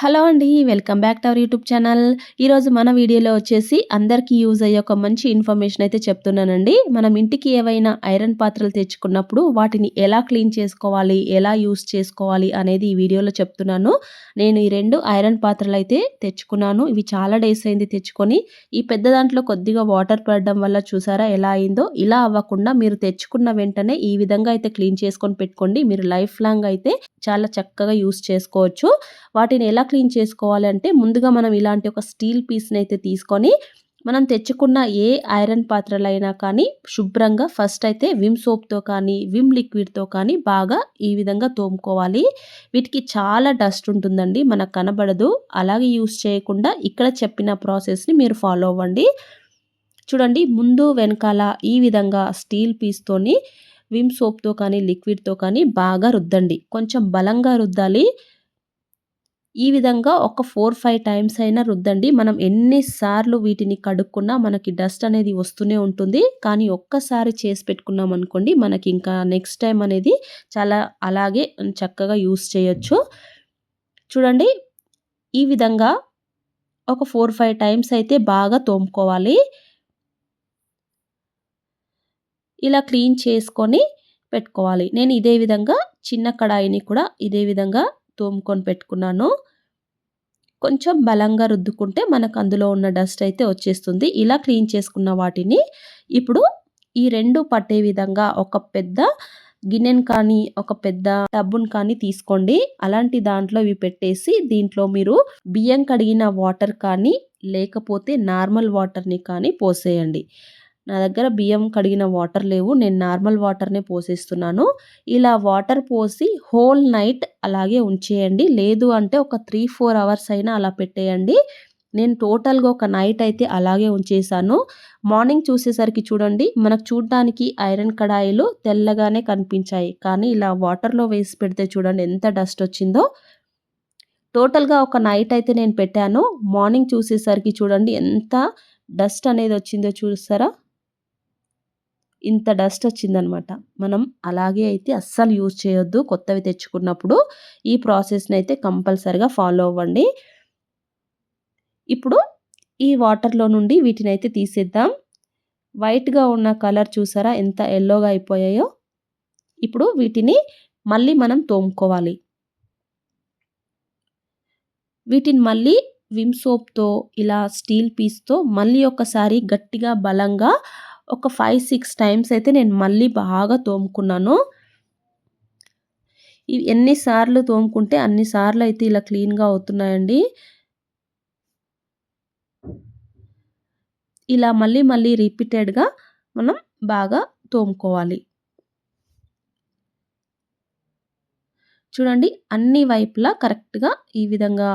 Hello అండి welcome back to our YouTube channel. ఈరోజు మన వీడియోలో వచ్చేసి అందరికీ యూజ్ అయ్యే ఒక మంచి ఇన్ఫర్మేషన్ అయితే చెప్తున్నానండి. మనం ఇంటికి ఏవైనా ఐరన్ పాత్రలు తెచ్చుకున్నప్పుడు వాటిని ఎలా క్లీన్ చేసుకోవాలి ఎలా యూజ్ చేసుకోవాలి అనేది ఈ వీడియోలో చెప్తున్నాను. నేను ఈ రెండు ఐరన్ పాత్రలు అయితే తెచ్చుకున్నాను. ఇవి చాలా డేస్ అయింది తెచ్చుకొని. ఈ పెద్ద దాంట్లో కొద్దిగా వాటర్ పడడం వల్ల చూసారా ఎలా అయిందో? ఇలా అవ్వకుండా మీరు తెచ్చుకున్న వెంటనే ఈ విధంగా అయితే క్లీన్ చేసుకొని పెట్టుకోండి. మీరు లైఫ్ లాంగ్ అయితే చాలా చక్కగా యూస్ చేసుకోవచ్చు. వాటిని ఎలా క్లీన్ చేసుకోవాలి అంటే ముందుగా మనం ఇలాంటి ఒక స్టీల్ పీస్ని అయితే తీసుకొని మనం తెచ్చుకున్న ఏ ఐరన్ పాత్రలైనా కానీ శుభ్రంగా ఫస్ట్ అయితే విమ్ సోప్తో కానీ విమ్ లిక్విడ్తో కానీ బాగా ఈ విధంగా తోముకోవాలి. వీటికి చాలా డస్ట్ ఉంటుందండి మనకు కనబడదు. అలాగే యూస్ చేయకుండా ఇక్కడ చెప్పిన ప్రాసెస్ని మీరు ఫాలో అవ్వండి. చూడండి ముందు వెనకాల ఈ విధంగా స్టీల్ పీస్తోని విమ్ సోప్తో కానీ లిక్విడ్తో కానీ బాగా రుద్దండి. కొంచెం బలంగా రుద్దాలి. ఈ విధంగా ఒక ఫోర్ ఫైవ్ టైమ్స్ అయినా రుద్దండి. మనం ఎన్నిసార్లు వీటిని కడుక్కున్నా మనకి డస్ట్ అనేది వస్తూనే ఉంటుంది. కానీ ఒక్కసారి చేసి పెట్టుకున్నాం అనుకోండి మనకి ఇంకా నెక్స్ట్ టైం అనేది చాలా అలాగే చక్కగా యూస్ చేయొచ్చు. చూడండి ఈ విధంగా ఒక ఫోర్ ఫైవ్ టైమ్స్ అయితే బాగా తోముకోవాలి. ఇలా క్లీన్ చేసుకొని పెట్టుకోవాలి. నేను ఇదే విధంగా చిన్న కడాయిని కూడా ఇదే విధంగా తోముకొని పెట్టుకున్నాను. కొంచెం బలంగా రుద్దుకుంటే మనకు అందులో ఉన్న డస్ట్ అయితే వచ్చేస్తుంది. ఇలా క్లీన్ చేసుకున్న వాటిని ఇప్పుడు ఈ రెండు పట్టే విధంగా ఒక పెద్ద గిన్నెను కానీ ఒక పెద్ద టబ్బును కానీ తీసుకోండి. అలాంటి దాంట్లో ఇవి పెట్టేసి దీంట్లో మీరు బియ్యం కడిగిన వాటర్ కానీ లేకపోతే నార్మల్ వాటర్ని కానీ పోసేయండి. నా దగ్గర బియ్యం కడిగిన వాటర్ లేవు. నేను నార్మల్ వాటర్నే పోసేస్తున్నాను. ఇలా వాటర్ పోసి హోల్ నైట్ అలాగే ఉంచేయండి. లేదు అంటే ఒక త్రీ ఫోర్ అవర్స్ అయినా అలా పెట్టేయండి. నేను టోటల్గా ఒక నైట్ అయితే అలాగే ఉంచేసాను మార్నింగ్ చూసేసరికి చూడండి మనకు చూడడానికి ఐరన్ కడాయిలు తెల్లగానే కనిపించాయి. కానీ ఇలా వాటర్లో వేసి పెడితే చూడండి ఎంత డస్ట్ వచ్చిందో. టోటల్గా ఒక నైట్ అయితే నేను పెట్టాను. మార్నింగ్ చూసేసరికి చూడండి ఎంత డస్ట్ అనేది వచ్చిందో చూస్తారా ఇంత డస్ట్ వచ్చిందనమాట. మనం అలాగే అయితే అస్సలు యూజ్ చేయొద్దు. కొత్తవి తెచ్చుకున్నప్పుడు ఈ ప్రాసెస్ని అయితే కంపల్సరిగా ఫాలో అవ్వండి. ఇప్పుడు ఈ వాటర్లో నుండి వీటిని అయితే తీసేద్దాం. వైట్గా ఉన్న కలర్ చూసారా? ఎంత ఎల్లోగా అయిపోయాయో. ఇప్పుడు వీటిని మళ్ళీ మనం తోముకోవాలి. వీటిని మళ్ళీ విమ్ సోప్తో ఇలా స్టీల్ పీస్తో మళ్ళీ ఒకసారి గట్టిగా బలంగా ఒక ఫైవ్ సిక్స్ టైమ్స్ అయితే నేను మళ్ళీ బాగా తోముకున్నాను. ఇవి ఎన్నిసార్లు తోముకుంటే అన్నిసార్లు అయితే ఇలా క్లీన్గా అవుతున్నాయండి. ఇలా మళ్ళీ మళ్ళీ రిపీటెడ్గా మనం బాగా తోముకోవాలి. చూడండి అన్ని వైపులా కరెక్ట్గా ఈ విధంగా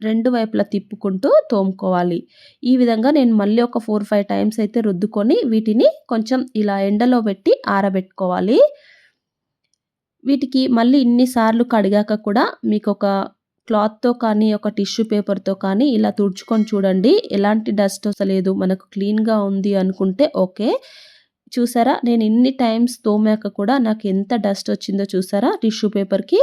రెండు వైపులా తిప్పుకుంటూ తోముకోవాలి. ఈ విధంగా నేను మళ్ళీ ఒక ఫోర్ ఫైవ్ టైమ్స్ అయితే రుద్దుకొని వీటిని కొంచెం ఇలా ఎండలో పెట్టి ఆరబెట్టుకోవాలి. వీటికి మళ్ళీ ఇన్నిసార్లు కడిగాక కూడా మీకు ఒక క్లాత్తో కానీ ఒక టిష్యూ పేపర్తో కానీ ఇలా తుడుచుకొని చూడండి. ఎలాంటి డస్ట్ వస్తలేదు మనకు క్లీన్గా ఉంది అనుకుంటే ఓకే. చూసారా? నేను ఇన్ని టైమ్స్ తోమాక కూడా నాకు ఎంత డస్ట్ వచ్చిందో చూసారా? టిష్యూ పేపర్కి.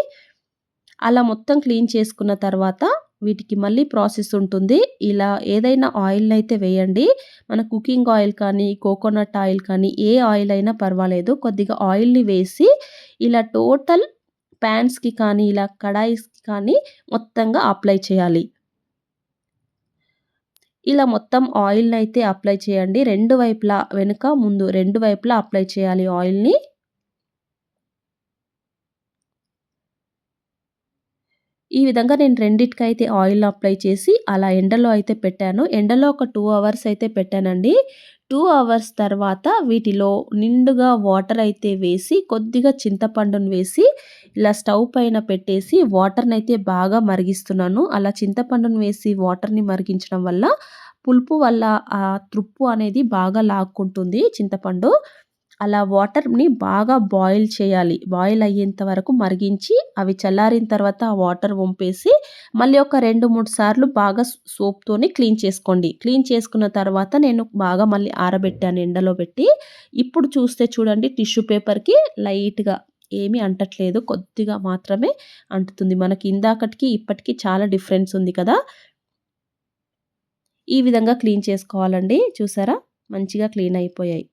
అలా మొత్తం క్లీన్ చేసుకున్న తర్వాత వీటికి మళ్ళీ ప్రాసెస్ ఉంటుంది. ఇలా ఏదైనా ఆయిల్ అయితే వేయండి. మన కుకింగ్ ఆయిల్ కానీ కోకోనట్ ఆయిల్ కానీ ఏ ఆయిల్ అయినా పర్వాలేదు. కొద్దిగా ఆయిల్ని వేసి ఇలా టోటల్ ప్యాన్స్కి కానీ ఇలా కడాయిస్కి కానీ మొత్తంగా అప్లై చేయాలి. ఇలా మొత్తం ఆయిల్ని అయితే అప్లై చేయండి. రెండు వైపులా వెనుక ముందు రెండు వైపులా అప్లై చేయాలి ఆయిల్ని. ఈ విధంగా నేను రెండిటికైతే ఆయిల్ అప్లై చేసి అలా ఎండలో అయితే పెట్టాను. ఎండలో ఒక టూ అవర్స్ అయితే పెట్టానండి. టూ అవర్స్ తర్వాత వీటిలో నిండుగా వాటర్ అయితే వేసి కొద్దిగా చింతపండును వేసి ఇలా స్టవ్ పైన పెట్టేసి వాటర్ని అయితే బాగా మరిగిస్తున్నాను. అలా చింతపండును వేసి వాటర్ని మరిగించడం వల్ల పులుపు వల్ల ఆ తృప్పు అనేది బాగా లాక్కుంటుంది చింతపండు. అలా వాటర్ని బాగా బాయిల్ చేయాలి. బాయిల్ అయ్యేంత వరకు మరిగించి అవి చల్లారిన తర్వాత ఆ వాటర్ వంపేసి మళ్ళీ ఒక రెండు మూడు సార్లు బాగా సోప్తోని క్లీన్ చేసుకోండి. క్లీన్ చేసుకున్న తర్వాత నేను బాగా మళ్ళీ ఆరబెట్టాను ఎండలో పెట్టి. ఇప్పుడు చూస్తే చూడండి టిష్యూ పేపర్కి లైట్గా ఏమీ అంటట్లేదు. కొద్దిగా మాత్రమే అంటుతుంది. మనకి ఇందాకటికి ఇప్పటికీ చాలా డిఫరెన్స్ ఉంది కదా. ఈ విధంగా క్లీన్ చేసుకోవాలండి. చూసారా? మంచిగా క్లీన్ అయిపోయాయి.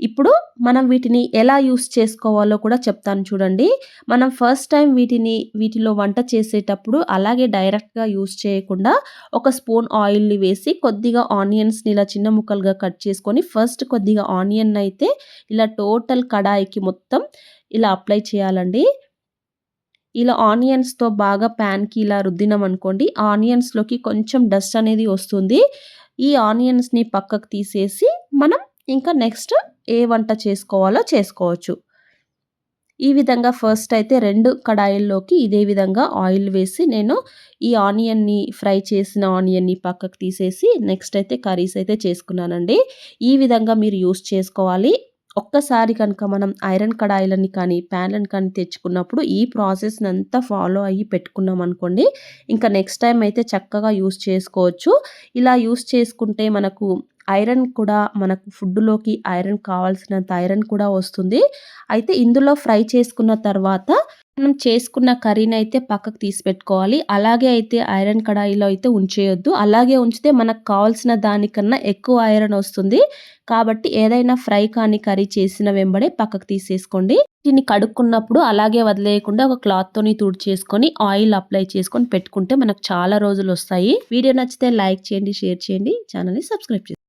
ఇప్పుడు మనం వీటిని ఎలా యూస్ చేసుకోవాలో కూడా చెప్తాను చూడండి. మనం ఫస్ట్ టైం వీటిని వీటిలో వంట చేసేటప్పుడు అలాగే డైరెక్ట్గా యూస్ చేయకుండా ఒక స్పూన్ ఆయిల్ని వేసి కొద్దిగా ఆనియన్స్ని ఇలా చిన్న ముక్కలుగా కట్ చేసుకొని ఫస్ట్ కొద్దిగా ఆనియన్ అయితే ఇలా టోటల్ కడాయికి మొత్తం ఇలా అప్లై చేయాలండి. ఇలా ఆనియన్స్తో బాగా ప్యాన్కి ఇలా రుద్దినామనుకోండి ఆనియన్స్లోకి కొంచెం డస్ట్ అనేది వస్తుంది. ఈ ఆనియన్స్ని పక్కకు తీసేసి మనం ఇంకా నెక్స్ట్ ఏ వంట చేసుకోవాలో చేసుకోవచ్చు. ఈ విధంగా ఫస్ట్ అయితే రెండు కడాయిల్లోకి ఇదే విధంగా ఆయిల్ వేసి నేను ఈ ఆనియన్ని ఫ్రై చేసిన ఆనియన్ని పక్కకు తీసేసి నెక్స్ట్ అయితే కర్రీస్ అయితే చేసుకున్నానండి. ఈ విధంగా మీరు యూస్ చేసుకోవాలి. ఒక్కసారి కనుక మనం ఐరన్ కడాయిలని కానీ ప్యాన్లను కానీ తెచ్చుకున్నప్పుడు ఈ ప్రాసెస్ని అంతా ఫాలో అయ్యి పెట్టుకున్నాం అనుకోండి ఇంకా నెక్స్ట్ టైం అయితే చక్కగా యూస్ చేసుకోవచ్చు. ఇలా యూస్ చేసుకుంటే మనకు ఐరన్ కూడా మనకు ఫుడ్లోకి ఐరన్ కావాల్సినంత ఐరన్ కూడా వస్తుంది. అయితే ఇందులో ఫ్రై చేసుకున్న తర్వాత మనం చేసుకున్న కర్రీని అయితే పక్కకు తీసి పెట్టుకోవాలి. అలాగే అయితే ఐరన్ కడాయిలో అయితే ఉంచేయొద్దు. అలాగే ఉంచితే మనకు కావాల్సిన దానికన్నా ఎక్కువ ఐరన్ వస్తుంది. కాబట్టి ఏదైనా ఫ్రై కానీ కర్రీ చేసిన వెంబడే పక్కకు తీసేసుకోండి. దీన్ని కడుక్కున్నప్పుడు అలాగే వదిలేయకుండా ఒక క్లాత్తోని చేసుకొని ఆయిల్ అప్లై చేసుకొని పెట్టుకుంటే మనకు చాలా రోజులు వస్తాయి. వీడియో నచ్చితే లైక్ చేయండి షేర్ చేయండి. ఛానల్ని సబ్స్క్రైబ్ చేయండి.